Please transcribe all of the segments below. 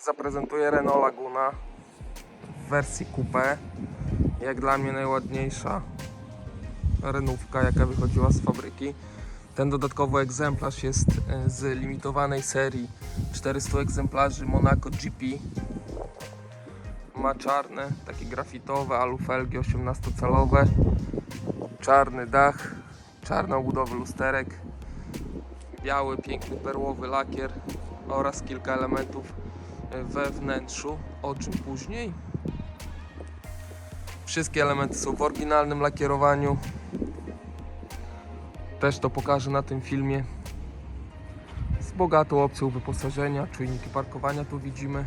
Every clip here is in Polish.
zaprezentuję Renault Laguna w wersji coupé. Jak dla mnie najładniejsza renówka, jaka wychodziła z fabryki. Ten dodatkowy egzemplarz jest e, z limitowanej serii 400 egzemplarzy Monaco GP. Ma czarne, takie grafitowe alufelgi 18-calowe, czarny dach, czarne obudowy lusterek, biały, piękny perłowy lakier oraz kilka elementów we wnętrzu, o czym później. Wszystkie elementy są w oryginalnym lakierowaniu. Też to pokażę na tym filmie. Z bogatą opcją wyposażenia, czujniki parkowania tu widzimy.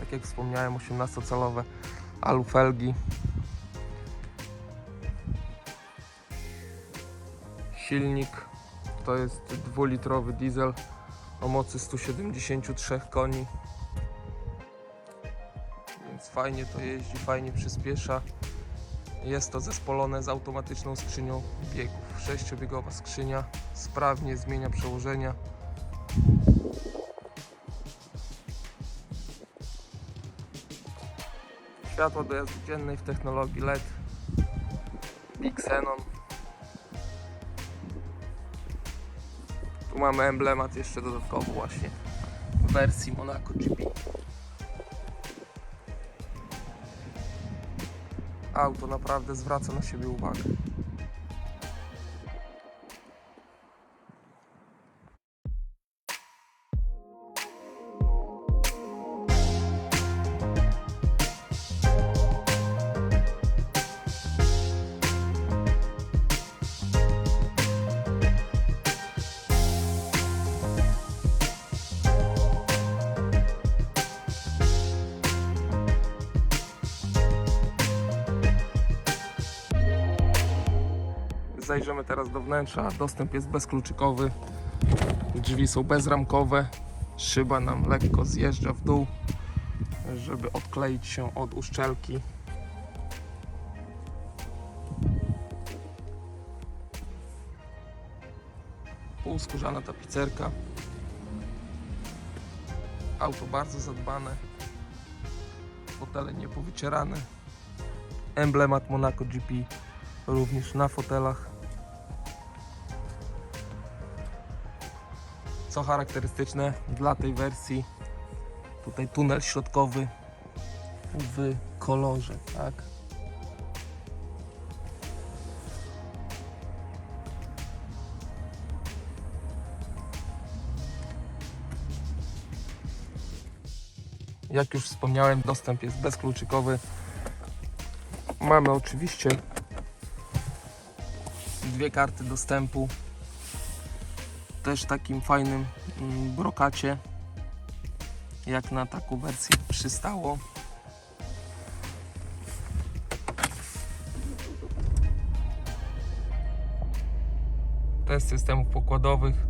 Tak jak wspomniałem, 18-calowe alufelgi. Silnik to jest dwulitrowy diesel o mocy 173 koni. Więc fajnie to jeździ, fajnie przyspiesza. Jest to zespolone z automatyczną skrzynią biegów. Sześciobiegowa skrzynia sprawnie zmienia przełożenia. Światło do jazdy dziennej w technologii LED. Big Xenon. Mamy emblemat jeszcze dodatkowo właśnie w wersji Monaco GP. Auto naprawdę zwraca na siebie uwagę. Zajrzymy teraz do wnętrza. Dostęp jest bezkluczykowy. Drzwi są bezramkowe. Szyba nam lekko zjeżdża w dół, żeby odkleić się od uszczelki. Półskórzana tapicerka. Auto bardzo zadbane. Fotele niepowycierane. Emblemat Monaco GP również na fotelach. Co charakterystyczne dla tej wersji, tutaj tunel środkowy w kolorze, tak? Jak już wspomniałem, dostęp jest bezkluczykowy. Mamy oczywiście dwie karty dostępu. Też takim fajnym mm, brokacie, jak na taką wersję przystało. Test systemów pokładowych.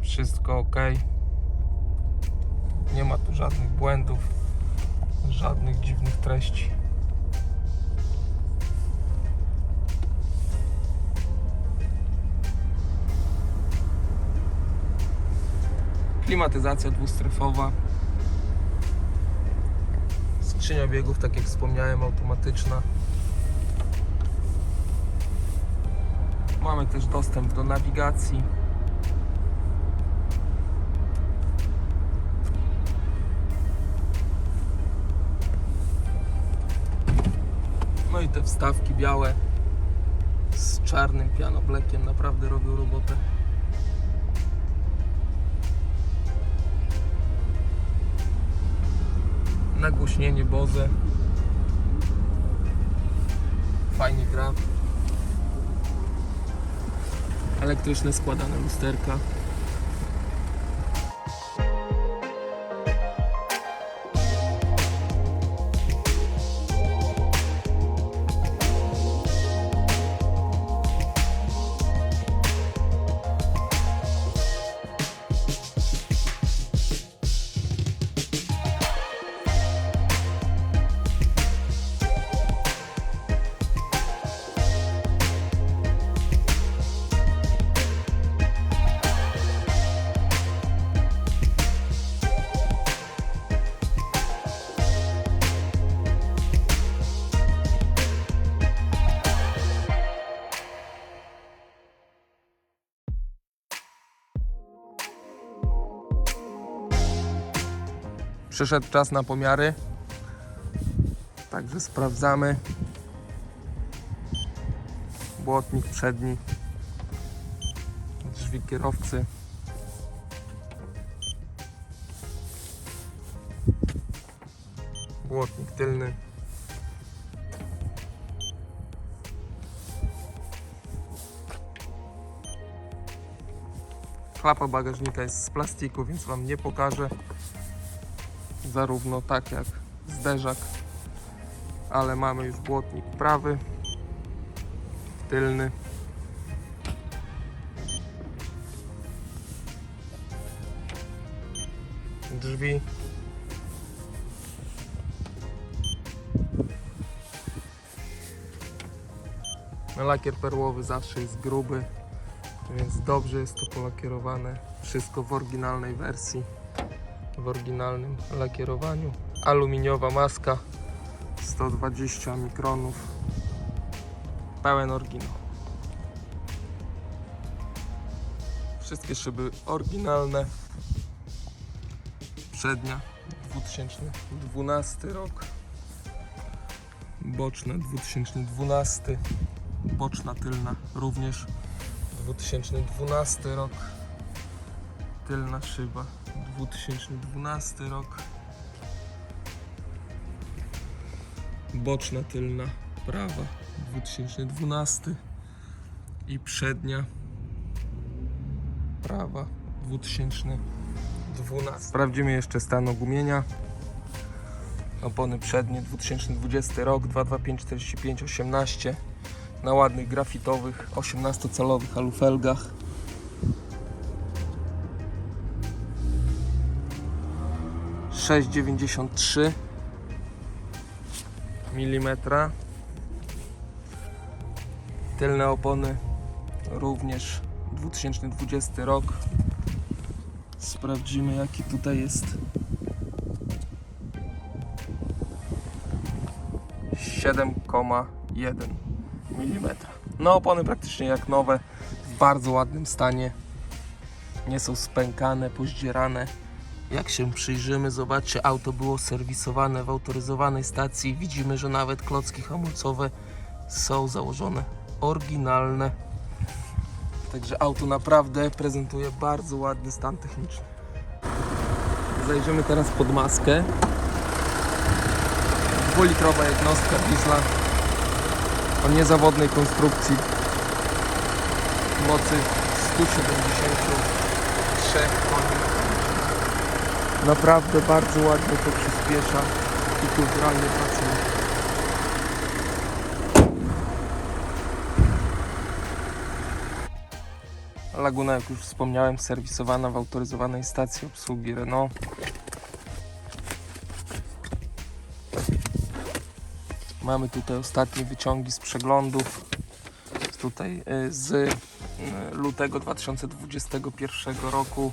Wszystko ok. Nie ma tu żadnych błędów, żadnych dziwnych treści. Klimatyzacja dwustrefowa. Skrzynia biegów, tak jak wspomniałem, automatyczna. Mamy też dostęp do nawigacji. No i te wstawki białe z czarnym pianoblekiem naprawdę robią robotę. Nagłośnienie Boze fajnie gra. Elektryczne składane lusterka Przyszedł czas na pomiary. Także sprawdzamy. Błotnik przedni. Drzwi kierowcy. Błotnik tylny. Klapa bagażnika jest z plastiku, więc Wam nie pokażę. Zarówno tak jak zderzak, ale mamy już błotnik prawy, tylny. Drzwi. No, Lakier perłowy zawsze jest gruby, więc dobrze jest to polakierowane. Wszystko w oryginalnej wersji, w oryginalnym lakierowaniu. Aluminiowa maska, 120 mikronów, pełen oryginał. Wszystkie szyby oryginalne. Przednia 2012 rok. Boczne 2012. Boczna tylna również 2012 rok. Tylna szyba 2012 rok. Boczna tylna prawa 2012 i przednia prawa 2012. Sprawdzimy jeszcze stan ogumienia. Opony przednie 2020 rok 22545 18 na ładnych grafitowych 18-calowych alufelgach. Sześć dziewięćdziesiąt trzy milimetra. Tylne opony również 2020 rok. Sprawdzimy jaki tutaj jest 7,1 mm. No opony praktycznie jak nowe, w bardzo ładnym stanie. Nie są spękane, pozdzierane. Jak się przyjrzymy, zobaczcie, auto było serwisowane w autoryzowanej stacji. Widzimy, że nawet klocki hamulcowe są założone oryginalne. Także auto naprawdę prezentuje bardzo ładny stan techniczny. Zajrzymy teraz pod maskę. Dwulitrowa jednostka diesla o niezawodnej konstrukcji mocy 173 koni. Naprawdę bardzo ładnie to przyspiesza i kulturalnie pracuje. Laguna, jak już wspomniałem, serwisowana w autoryzowanej stacji obsługi Renault. Mamy tutaj ostatnie wyciągi z przeglądów. Tutaj y, z y, lutego 2021 roku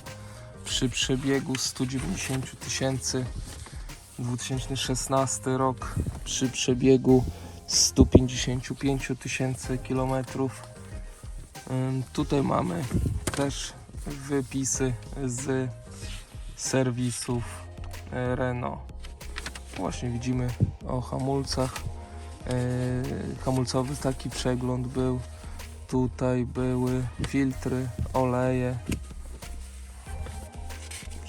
przy przebiegu 190 tysięcy. 2016 rok przy przebiegu 155 tysięcy kilometrów. Tutaj mamy też wypisy z serwisów y, Renault. Właśnie widzimy o hamulcach. Yy, hamulcowy taki przegląd był. Tutaj były filtry, oleje.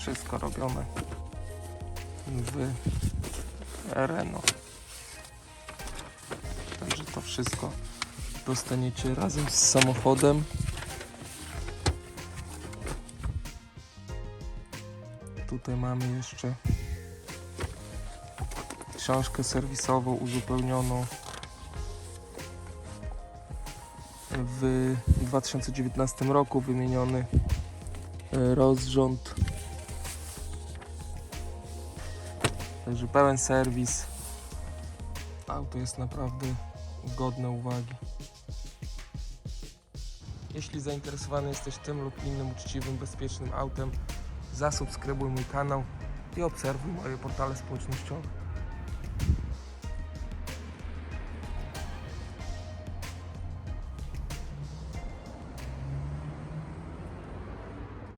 Wszystko robione w Renault. Także to wszystko dostaniecie razem z samochodem. Tutaj mamy jeszcze książkę serwisową uzupełnioną w 2019 roku wymieniony e, rozrząd także pełen serwis. Auto jest naprawdę godne uwagi. Jeśli zainteresowany jesteś tym lub innym uczciwym, bezpiecznym autem zasubskrybuj mój kanał i obserwuj moje portale społecznościowe